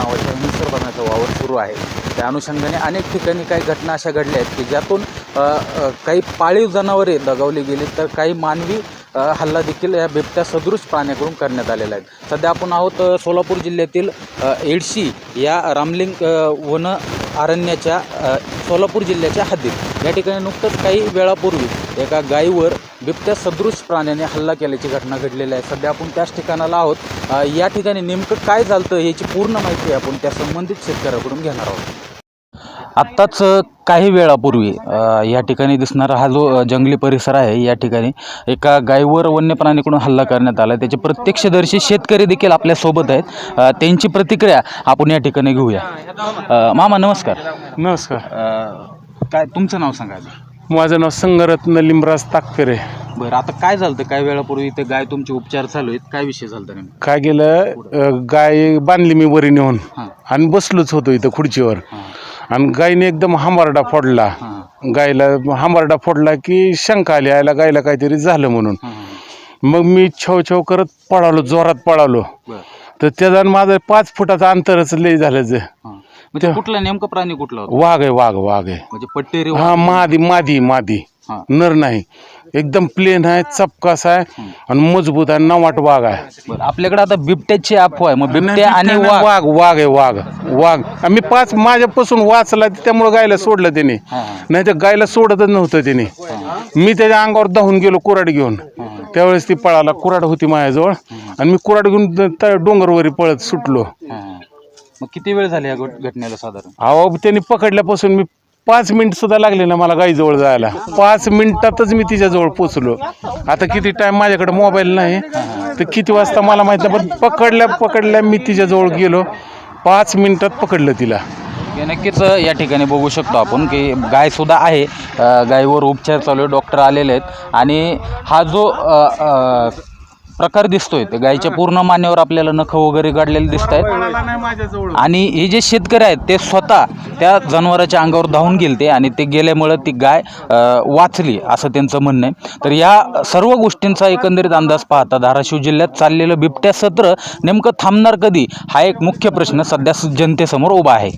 नावाच्या निसर्गवनाचा वावर सुरू आहे. त्या अनुषंगाने अनेक ठिकाणी काही घटना अशा घडल्या आहेत की ज्यातून काही पाळीव जनावरे दगावली गेली तर काही मानवी हल्ला देखील या बिबट्या सदृश प्राण्याकडून करण्यात आलेला आहे. सध्या आपण आहोत सोलापूर जिल्ह्यातील एडशी या रामलिंग वन अरण्याच्या सोलापूर जिल्ह्याच्या हद्दीत. या ठिकाणी नुकतंच काही वेळापूर्वी एका गायीवर बिबट्या सदृश प्राण्याने हल्ला केल्याची घटना घडलेली आहे. सध्या आपण त्याच ठिकाणाला आहोत. या ठिकाणी नेमकं काय चालतं याची पूर्ण माहिती आपण त्या संबंधित शेतकऱ्याकडून घेणार आहोत. आत्ताच काही वेळापूर्वी या ठिकाणी दिसणारा हा जो जंगली परिसर आहे या ठिकाणी एका गायीवर वन्य प्राणीकडून हल्ला करण्यात आला. त्याचे प्रत्यक्षदर्शी शेतकरी देखील आपल्यासोबत आहेत. त्यांची प्रतिक्रिया आपण या ठिकाणी घेऊया. मामा नमस्कार. नमस्कार. काय तुमचं नाव सांगा. माझं नाव संगरत्न लिमराज ताकरे बरं आता काय झालं? काय वेळापूर्वी ते गाय तुमचे उपचार चालू आहेत? काय विषय झाला नेमका? काय गेलं गाय बांधली मी वरी नेऊन आणि बसलोच होतो इथं खुर्चीवर. आणि गायीने एकदम हांबारडा फोडला. गायला हांबारडा फोडला की शंका आली आयला गायला काहीतरी झालं म्हणून. मग मी छव छव करत पळालो जोरात पळालो. तर त्याचा माझं पाच फुटाचं अंतरच लय झालं जे. म्हणजे कुठला नेमका प्राणी कुठला वाघ आहे वाघ वाघ आहे. म्हणजे पट्टेरी हा मादी मादी मादी. नर नाही. एकदम प्लेन आहे चपकास आहे आणि मजबूत आहे नवाट वाघ आहे. बरं आपल्याकडे आता बिबट्याची अफवा आहे. मग बिबट्या आणि वाघ वाघ. वाघ आहे वाघ. वाघ. आम्ही पाच माझ्यापासून वाचला त्यामुळे गायला सोडलं त्याने हां. नाही तर गायला सोडतच नव्हतं त्याने मी त्याच्या अंगावर धावून गेलो कुराड घेऊन. त्यावेळेस ती पळाला कुराड होती माझ्याजवळ. आणि मी कुराड घेऊन त्या डोंगरवरी पळत सुटलो. मग किती वेळ झाली या घट- घटनेला साधारण? अहो त्यांनी पकडल्यापासून मी पाच मिनिट सुद्धा लागले ना मला गाईजवळ जायला. पाच मिनिटातच मी तिच्याजवळ पोचलो. आता किती टाइम माझ्याकडे मोबाईल नाही. तर किती वाजता मला माहीत नाही पण पकडल्या पकडल्या मी तिच्याजवळ गेलो. पाच मिनिटात पकडलं तिला. हे नक्कीच या ठिकाणी बघू शकतो आपण की गायसुद्धा आहे. अ, गायीवर उपचार चालू आहे डॉक्टर आलेले आहेत. आणि हा जो अ, अ, प्रकार दिसतोय. ते गायीच्या पूर्ण मान्यावर आपल्याला नख वगैरे गाडलेले दिसत आहेत. आणि हे जे शेतकरी आहेत ते स्वतः त्या जनावराच्या अंगावर धावून गेलते आणि ते गेल्यामुळं ती गाय वाचली असं त्यांचं म्हणणं आहे. तर या सर्व गोष्टींचा एकंदरीत अंदाज पाहता धाराशिव जिल्ह्यात चाललेलं बिबट्या सत्र नेमकं थांबणार कधी? हा एक मुख्य प्रश्न सध्या जनतेसमोर उभा आहे.